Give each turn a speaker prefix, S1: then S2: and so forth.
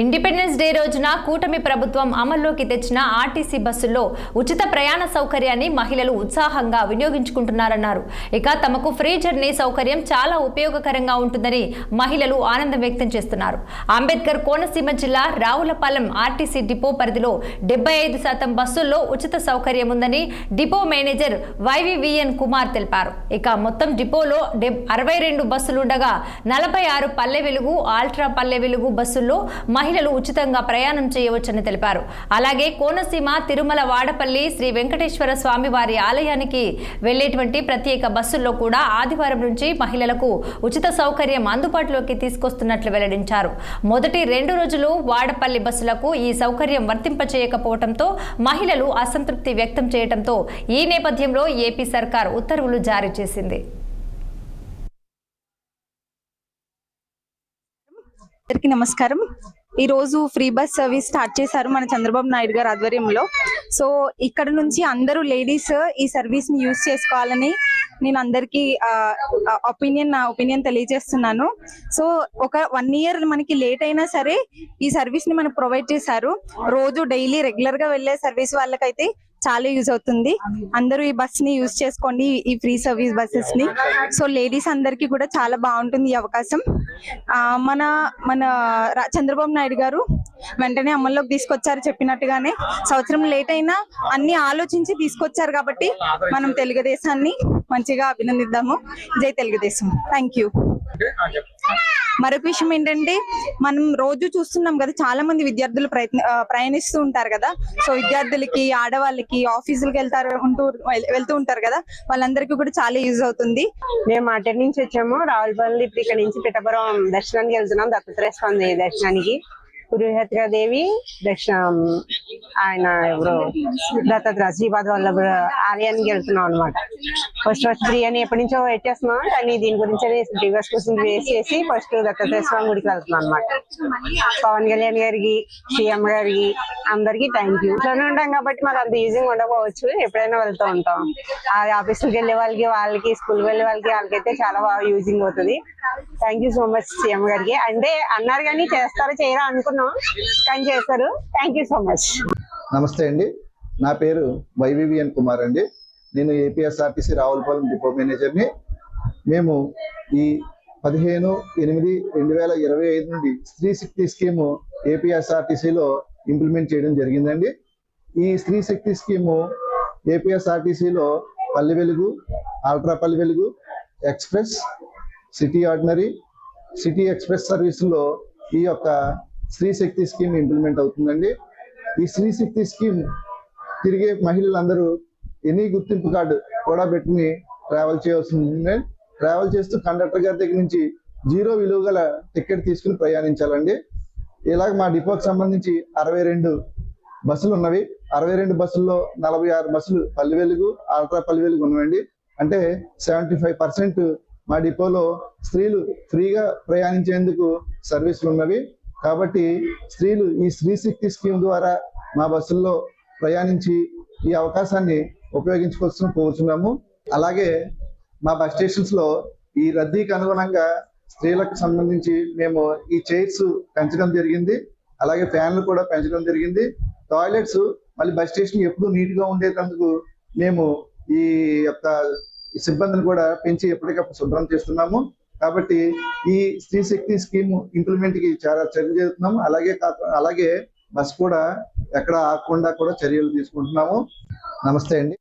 S1: Independence day రోజున కూటమి ప్రభుత్వం అమల్లోకి తెచ్చిన ఆర్టీసీ బస్సుల్లో ఉచిత ప్రయాణ సౌకర్యాన్ని మహిళలు ఉత్సాహంగా వినియోగించుకుంటున్నారన్నారు. ఇక తమకు ఫ్రీ జర్నీ సౌకర్యం చాలా ఉపయోగకరంగా ఉంటుందని మహిళలు ఆనందం వ్యక్తం చేస్తున్నారు. అంబేద్కర్ కోనసీమ జిల్లా రావులపాలెం ఆర్టీసీ డిపో పరిధిలో డెబ్బై ఐదు శాతం బస్సుల్లో ఉచిత సౌకర్యం ఉందని డిపో మేనేజర్ వైవివిఎన్ కుమార్ తెలిపారు. ఇక మొత్తం డిపోలో డెబ్ అరవై రెండు బస్సులుండగా నలభై ఆరు పల్లె వెలుగు ఆల్ట్రా పల్లె వెలుగు బస్సుల్లో మహిళలు ఉచితంగా ప్రయాణం చేయవచ్చని తెలిపారు. అలాగే కోనసీమ తిరుమల వాడపల్లి శ్రీ వెంకటేశ్వర స్వామి వారి ఆలయానికి వెళ్ళేటువంటి ప్రత్యేక బస్సుల్లో కూడా ఆదివారం నుంచి మహిళలకు ఉచిత సౌకర్యం అందుబాటులోకి తీసుకొస్తున్నట్లు వెల్లడించారు. మొదటి రెండు రోజులు వాడపల్లి బస్సులకు ఈ సౌకర్యం వర్తింపచేయకపోవడంతో మహిళలు అసంతృప్తి వ్యక్తం చేయడంతో ఈ నేపథ్యంలో ఏపీ సర్కార్ ఉత్తర్వులు జారీ చేసింది.
S2: అందరికీ నమస్కారం. ఈ రోజు ఫ్రీ బస్ సర్వీస్ స్టార్ట్ చేశారు మన చంద్రబాబు నాయుడు గారు ఆధ్వర్యంలో. సో ఇక్కడ నుంచి అందరూ లేడీస్ ఈ సర్వీస్ని యూజ్ చేసుకోవాలని నేను అందరికి ఒపీనియన్ నా ఒపీనియన్ తెలియజేస్తున్నాను. సో ఒక వన్ ఇయర్ మనకి లేట్ అయినా సరే ఈ సర్వీస్ని మనకు ప్రొవైడ్ చేశారు. రోజు డైలీ రెగ్యులర్గా వెళ్ళే సర్వీస్ వాళ్ళకైతే చాలా యూజ్ అవుతుంది. అందరూ ఈ బస్ని యూజ్ చేసుకోండి ఈ ఫ్రీ సర్వీస్ బస్సెస్ని సో లేడీస్ అందరికీ కూడా చాలా బాగుంటుంది ఈ అవకాశం. మన మన చంద్రబాబు నాయుడు గారు వెంటనే అమల్లోకి తీసుకొచ్చారు చెప్పినట్టుగానే. సంవత్సరం లేట్ అయినా అన్ని ఆలోచించి తీసుకొచ్చారు కాబట్టి మనం తెలుగుదేశాన్ని మంచిగా అభినందిద్దాము. జై తెలుగుదేశం. థ్యాంక్ యూ మరొక విషయం ఏంటంటే మనం రోజు చూస్తున్నాం కదా చాలా మంది విద్యార్థులు ప్రయత్న ప్రయాణిస్తూ ఉంటారు కదా. సో విద్యార్థులకి ఆడవాళ్ళకి ఆఫీసులకి వెళ్తారు ఉంటూ వెళ్తూ ఉంటారు కదా. వాళ్ళందరికీ కూడా చాలా యూజ్ అవుతుంది.
S3: మేము అటెండ్ నుంచి వచ్చాము. రావులపల్లి ఇప్పుడు ఇక్కడ నుంచి పిఠాపురం దర్శనానికి వెళ్తున్నాం. దత్తాత్రేయ స్వామి దర్శనానికి. పురుహేత్ర దేవి దర్శనం ఆయన ఎవరు దత్తాత్రేయ శ్రీపాద వల్లభ ఆలయానికి వెళ్తున్నాం అనమాట ఫస్ట్ ఫస్ట్ బిర్యానీ ఎప్పటి నుంచో పెట్టేస్తున్నాం కానీ దీని గురించి డివర్స్ క్వశ్చన్ వేస్ట్ చేసి ఫస్ట్ దత్తాత్రేయ స్వామి గుడికి వెళ్తున్నాం అనమాట పవన్ కళ్యాణ్ గారికి సీఎం గారికి అందరికి థ్యాంక్ యూ ఇంట్లోనే ఉంటాం కాబట్టి మాకు అంత ఈజీగా ఉండకపోవచ్చు. ఎప్పుడైనా వెళ్తూ ఉంటాం. ఆ ఆఫీసులకు వెళ్ళే వాళ్ళకి వాళ్ళకి స్కూల్ వెళ్ళే వాళ్ళకి వాళ్ళకైతే చాలా బాగా యూజింగ్ అవుతుంది. Thank you so much CM గారికి. అంటే అన్నారు కానీ చేస్తారో చేయరా అనుకున్నాం కానీ చేస్తారు. థ్యాంక్ యూ సో మచ్
S4: నమస్తే అండి. నా పేరు వైవివిఎన్ కుమార్ అండి. నేను ఏపీఎస్ఆర్టీసీ రావులపాలెం డిపో మేనేజర్ని. మేము ఈ పదిహేను ఎనిమిది రెండు వేల ఇరవై ఐదు నుండి స్త్రీ శక్తి స్కీము ఏపీఎస్ఆర్టీసీలో ఇంప్లిమెంట్ చేయడం జరిగిందండి. ఈ స్త్రీ శక్తి స్కీము ఏపీఎస్ఆర్టీసీలో పల్లె Velugu ultra Palle Velugu express city ordinary city express సర్వీసుల్లో ఈ యొక్క స్త్రీ శక్తి స్కీమ్ ఇంప్లిమెంట్ అవుతుందండి. ఈ స్త్రీ శక్తి స్కీమ్ తిరిగే మహిళలందరూ ఎనీ గుర్తింపు కార్డు కూడా పెట్టుకుని ట్రావెల్ చేయవలసింది ట్రావెల్ చేస్తూ కండక్టర్ గారి దగ్గర నుంచి జీరో విలువ గల టికెట్ తీసుకుని ప్రయాణించాలండి. ఇలాగ మా డిపోకి సంబంధించి అరవై రెండు బస్సులు ఉన్నవి. అరవై రెండు బస్సుల్లో నలభై ఆరు బస్సులు పల్లె వెలుగు అల్ట్రా పల్లె వెలుగు ఉన్నవండి. అంటే సెవెంటీ ఫైవ్ పర్సెంట్ మా డిపోలో స్త్రీలు ఫ్రీగా ప్రయాణించేందుకు సర్వీసులు ఉన్నవి. కాబట్టి స్త్రీలు ఈ స్త్రీ శక్తి స్కీమ్ ద్వారా మా బస్సుల్లో ప్రయాణించి ఈ అవకాశాన్ని ఉపయోగించుకోవాల్సిన కోరుతున్నాము అలాగే మా బస్ స్టేషన్స్లో ఈ రద్దీకి అనుగుణంగా స్త్రీలకు సంబంధించి మేము ఈ చైర్స్ పెంచడం జరిగింది. అలాగే ఫ్యాన్లు కూడా పెంచడం జరిగింది. టాయిలెట్స్ మళ్ళీ బస్ స్టేషన్ ఎప్పుడు నీట్గా ఉండేటందుకు మేము ఈ యొక్క సిబ్బందిని కూడా పెంచి ఎప్పటికప్పుడు శుభ్రం చేస్తున్నాము. కాబట్టి ఈ స్త్రీ శక్తి స్కీమ్ ఇంప్లిమెంట్కి చాలా చర్య చేస్తున్నాము. అలాగే అలాగే బస్ కూడా ఎక్కడ ఆగకుండా కూడా చర్యలు తీసుకుంటున్నాము. నమస్తే అండి.